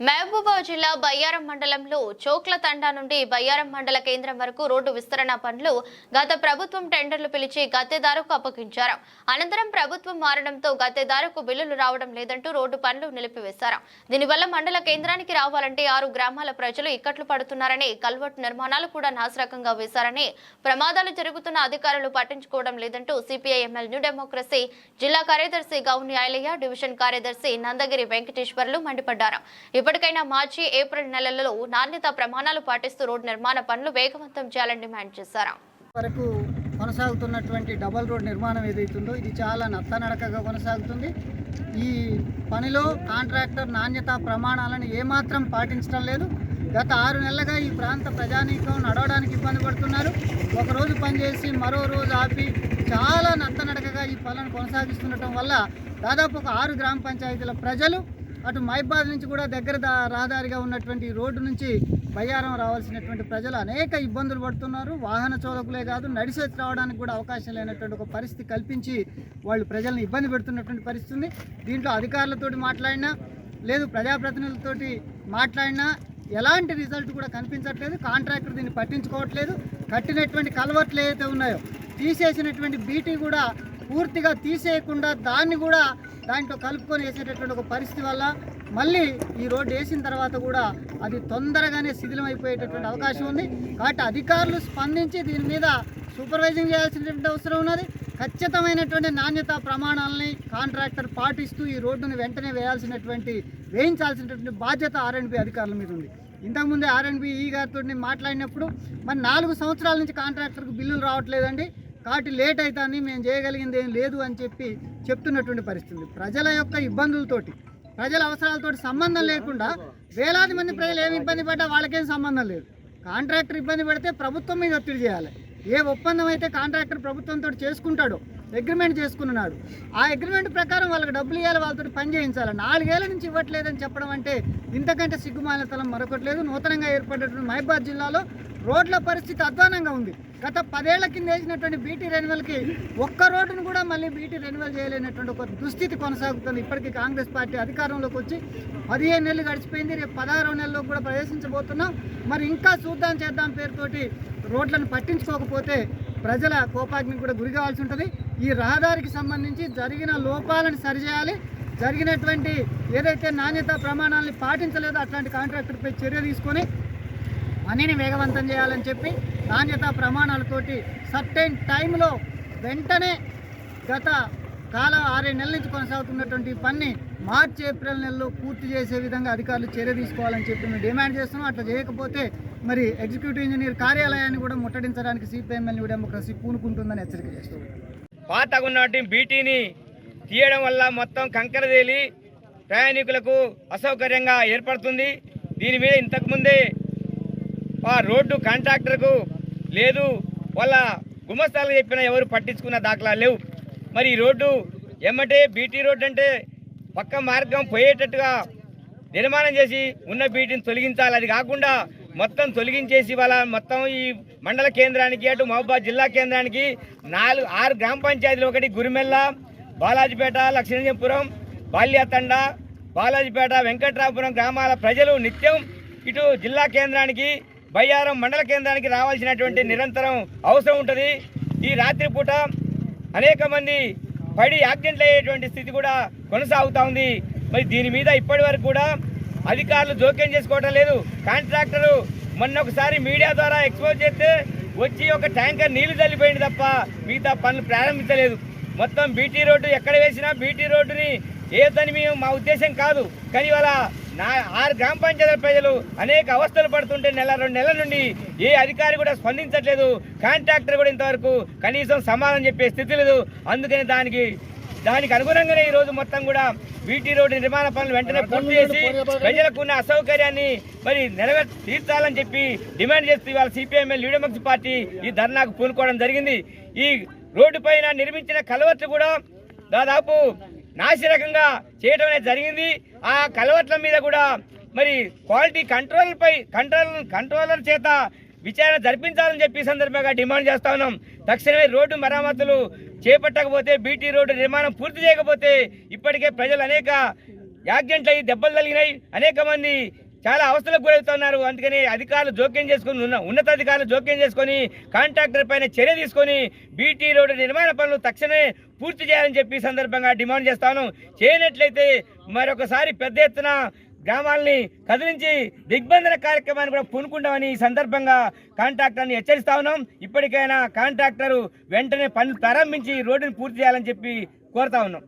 మహబూబాబాద్ జిల్లా బయ్యారం మండలంలో చోక్ల తండా నుండి బయ్యారం మండల కేంద్రం వరకు రోడ్డు విస్తరణ పనులు గత ప్రభుత్వం టెండర్లు పిలిచి గద్దెదారుకు అప్పగించారు. అనంతరం ప్రభుత్వం మారడంతో గద్దెదారుకు బిల్లులు రావడం లేదంటూ రోడ్డు పనులు నిలిపివేశారు. దీనివల్ల మండల కేంద్రానికి రావాలంటే ఆరు గ్రామాల ప్రజలు ఇక్కట్లు పడుతున్నారని కల్వర్ట్ నిర్మాణాలు కూడా నాశరకంగా వేశారని ప్రమాదాలు జరుగుతున్న అధికారులు పట్టించుకోవడం లేదంటూ సిపిఐ ఎంఎల్ న్యూ డెమోక్రసీ జిల్లా కార్యదర్శి గౌన్ న్యాయాలయ డివిజన్ కార్యదర్శి నందగిరి వెంకటేశ్వర్లు మండిపడ్డారు. ఇప్పటికైనా మార్చి ఏప్రిల్ నెలలలో నాణ్యత ప్రమాణాలు పాటిస్తూ రోడ్డు నిర్మాణ పనులు వేగవంతం చేయాలని డిమాండ్ చేశారు. వరకు కొనసాగుతున్నటువంటి డబల్ రోడ్ నిర్మాణం ఏదైతుందో ఇది చాలా నత్తనడకగా కొనసాగుతుంది. ఈ పనిలో కాంట్రాక్టర్ నాణ్యత ప్రమాణాలను ఏమాత్రం పాటించడం లేదు. గత ఆరు నెలలుగా ఈ ప్రాంత ప్రజానీకం నడవడానికి ఇబ్బంది పడుతున్నారు. ఒకరోజు పనిచేసి మరో రోజు ఆపి చాలా నత్తనడకగా ఈ పనులను కొనసాగిస్తుండటం వల్ల దాదాపు ఒక ఆరు గ్రామ పంచాయతీల ప్రజలు అటు మైబాద్ నుంచి కూడా దగ్గర దా రహదారిగా ఉన్నటువంటి రోడ్డు నుంచి బయ్యారం రావాల్సినటువంటి ప్రజలు అనేక ఇబ్బందులు పడుతున్నారు. వాహన చోదకులే కాదు నడిచి రావడానికి కూడా అవకాశం లేనటువంటి ఒక పరిస్థితి కల్పించి వాళ్ళు ప్రజలను ఇబ్బంది పెడుతున్నటువంటి పరిస్థితి ఉంది. దీంట్లో అధికారులతోటి మాట్లాడినా లేదు ప్రజాప్రతినిధులతోటి మాట్లాడినా ఎలాంటి రిజల్ట్ కూడా కనిపించట్లేదు. కాంట్రాక్టర్ దీన్ని పట్టించుకోవట్లేదు. కట్టినటువంటి కలవట్లు ఏవైతే ఉన్నాయో తీసేసినటువంటి బీటీ కూడా పూర్తిగా తీసేయకుండా దాన్ని కూడా దాంట్లో కలుపుకొని వేసేటటువంటి ఒక పరిస్థితి వల్ల మళ్ళీ ఈ రోడ్డు వేసిన తర్వాత కూడా అది తొందరగానే శిథిలం అయిపోయేటటువంటి అవకాశం ఉంది. కాబట్టి అధికారులు స్పందించి దీని మీద సూపర్వైజింగ్ చేయాల్సినటువంటి అవసరం ఉన్నది. ఖచ్చితమైనటువంటి నాణ్యత ప్రమాణాలని కాంట్రాక్టర్ పాటిస్తూ ఈ రోడ్డును వెంటనే వేయాల్సినటువంటి వేయించాల్సినటువంటి బాధ్యత ఆర్ఎండ్బి అధికారుల మీద ఉంది. ఇంతకుముందే ఆర్ఎండ్బి ఈ గారితో మాట్లాడినప్పుడు మరి నాలుగు సంవత్సరాల నుంచి కాంట్రాక్టర్కు బిల్లులు రావట్లేదండి. కాబట్టి లేట్ అవుతుంది మేము చేయగలిగింది ఏం లేదు అని చెప్పి చెప్తున్నటువంటి పరిస్థితి ప్రజల యొక్క ఇబ్బందులతోటి ప్రజల అవసరాలతోటి సంబంధం లేకుండా వేలాది మంది ప్రజలు ఏమి ఇబ్బంది పడ్డా వాళ్ళకేం సంబంధం లేదు. కాంట్రాక్టర్ ఇబ్బంది పడితే ప్రభుత్వం మీద ఒత్తిడి చేయాలి. ఏ ఒప్పందం అయితే కాంట్రాక్టర్ ప్రభుత్వంతో చేసుకుంటాడో అగ్రిమెంట్ చేసుకున్నాడు ఆ అగ్రిమెంట్ ప్రకారం వాళ్ళకి డబ్బులు ఇవ్వాలి వాళ్ళతో పని చేయించాలి. నాలుగేళ్ళ నుంచి ఇవ్వట్లేదని చెప్పడం అంటే ఇంతకంటే సిగ్గుమాలితలం మరొకటి లేదు. నూతనంగా ఏర్పడినటువంటి మహబాద్ జిల్లాలో రోడ్ల పరిస్థితి అధ్వానంగా ఉంది. గత పదేళ్ళ కింద వేసినటువంటి బీటీ రెన్యువల్కి ఒక్క రోడ్డును కూడా మళ్ళీ బీటీ రెన్యువల్ చేయలేనటువంటి ఒక దుస్థితి కొనసాగుతుంది. ఇప్పటికీ కాంగ్రెస్ పార్టీ అధికారంలోకి వచ్చి పదిహేను నెలలు గడిచిపోయింది. రేపు పదహారు నెలల్లో కూడా ప్రవేశించబోతున్నాం. మరి ఇంకా చూద్దాం చేద్దాం పేరుతోటి రోడ్లను పట్టించుకోకపోతే ప్రజల కోపాగ్ని కూడా గురి కావాల్సి ఉంటుంది. ఈ రహదారికి సంబంధించి జరిగిన లోపాలను సరిచేయాలి. జరిగినటువంటి ఏదైతే నాణ్యత ప్రమాణాలని పాటించలేదో అట్లాంటి కాంట్రాక్టర్పై చర్య తీసుకొని పనిని వేగవంతం చేయాలని చెప్పి నాణ్యత ప్రమాణాలతోటి సర్టైన్ టైంలో వెంటనే గత కాలం ఆరేడు నెలల నుంచి కొనసాగుతున్నటువంటి పని మార్చి ఏప్రిల్ నెలలో పూర్తి చేసే విధంగా అధికారులు చర్య తీసుకోవాలని చెప్పి మేము డిమాండ్ చేస్తున్నాం. అట్లా చేయకపోతే మరి ఎగ్జిక్యూటివ్ ఇంజనీర్ కార్యాలయాన్ని కూడా ముట్టడించడానికి సిపిఎంఎల్ న్యూ డెమోక్రసీ పూనుకుంటుందని హెచ్చరిక చేస్తున్నాం పాతగా ఉన్నటువంటి బీటీని తీయడం వల్ల మొత్తం కంకర తేలి ప్రయాణికులకు అసౌకర్యంగా ఏర్పడుతుంది. దీని మీద ఇంతకుముందే ఆ రోడ్డు కాంట్రాక్టర్కు లేదు వాళ్ళ గుమస్తాలు చెప్పినా ఎవరు పట్టించుకున్న దాఖలాలు లేవు. మరి ఈ రోడ్డు ఏమంటే బీటీ రోడ్డు అంటే పక్క మార్గం పోయేటట్టుగా నిర్మాణం చేసి ఉన్న బీటీని తొలగించాలి. అది కాకుండా మొత్తం తొలగించేసి వాళ్ళ మొత్తం ఈ మండల కేంద్రానికి అటు మహబూబాద్ జిల్లా కేంద్రానికి నాలుగు ఆరు గ్రామ పంచాయతీలు ఒకటి గురిమెల్ల బాలాజీపేట లక్ష్మీపురం బాల్యతండ బాలాజీపేట వెంకట్రాపురం గ్రామాల ప్రజలు నిత్యం ఇటు జిల్లా కేంద్రానికి బయ్యారం మండల కేంద్రానికి రావాల్సినటువంటి నిరంతరం అవసరం ఉంటుంది. ఈ రాత్రిపూట అనేక మంది పడి యాక్సిడెంట్లు అయ్యేటువంటి స్థితి కూడా కొనసాగుతూ ఉంది. మరి దీని మీద ఇప్పటి వరకు కూడా అధికారులు జోక్యం చేసుకోవటం లేదు. కాంట్రాక్టరు మొన్న ఒకసారి మీడియా ద్వారా ఎక్స్పోజ్ చేస్తే వచ్చి ఒక ట్యాంకర్ నీళ్ళు చల్లిపోయింది తప్ప మిగతా పనులు ప్రారంభించలేదు. మొత్తం బీటీ రోడ్డు ఎక్కడ వేసినా బీటీ రోడ్డుని ఏదని మేము మా ఉద్దేశం కాదు. కానీ వాళ్ళ నా ఆరు గ్రామ పంచాయతీల ప్రజలు అనేక అవస్థలు పడుతుంటే నెల రెండు నెలల నుండి ఏ అధికారి కూడా స్పందించట్లేదు. కాంట్రాక్టర్ కూడా ఇంతవరకు కనీసం సమాధానం చెప్పే స్థితి లేదు. అందుకని దానికి దానికి అనుగుణంగానే ఈ రోజు మొత్తం కూడా బీటీ రోడ్డు నిర్మాణ పనులు వెంటనే పూర్తి చేసి ప్రజలకు ఉన్న అసౌకర్యాన్ని మరి నెరవేర్ తీర్చాలని చెప్పి డిమాండ్ చేస్తూ ఇవాళ సిపిఎంఎల్ లీడమక్స్ పార్టీ ఈ ధర్నాకు పూనుకోవడం జరిగింది. ఈ రోడ్డు పైన నిర్మించిన కలవట్లు కూడా దాదాపు నాసిరకంగా చేయడం అనేది జరిగింది. ఆ కలవట్ల మీద కూడా మరి క్వాలిటీ కంట్రోల్ పై కంట్రోల్ కంట్రోలర్ చేత విచారణ జరిపించాలని చెప్పి సందర్భంగా డిమాండ్ చేస్తా ఉన్నాం. తక్షణమే రోడ్డు మరమ్మతులు చేపట్టకపోతే బీటీ రోడ్డు నిర్మాణం పూర్తి చేయకపోతే ఇప్పటికే ప్రజలు అనేక యాక్సిడెంట్లు అయ్యి దెబ్బలు తగిలినాయి. అనేక మంది చాలా అవస్థలకు గురవుతున్నారు. అందుకని అధికారులు జోక్యం చేసుకుని ఉన్న ఉన్నతాధికారులు జోక్యం చేసుకొని కాంట్రాక్టర్ పైన చర్య తీసుకొని బీటీ రోడ్డు నిర్మాణ పనులు తక్షణమే పూర్తి చేయాలని చెప్పి సందర్భంగా డిమాండ్ చేస్తాను. చేయనట్లయితే మరొకసారి పెద్ద ఎత్తున గ్రామాలని కదిలించి దిగ్బంధన కార్యక్రమాన్ని కూడా పూనుకుంటామని ఈ సందర్భంగా కాంట్రాక్టర్ని హెచ్చరిస్తా ఉన్నాం. ఇప్పటికైనా కాంట్రాక్టరు వెంటనే పనులు ప్రారంభించి రోడ్డుని పూర్తి చేయాలని చెప్పి కోరుతా ఉన్నాం.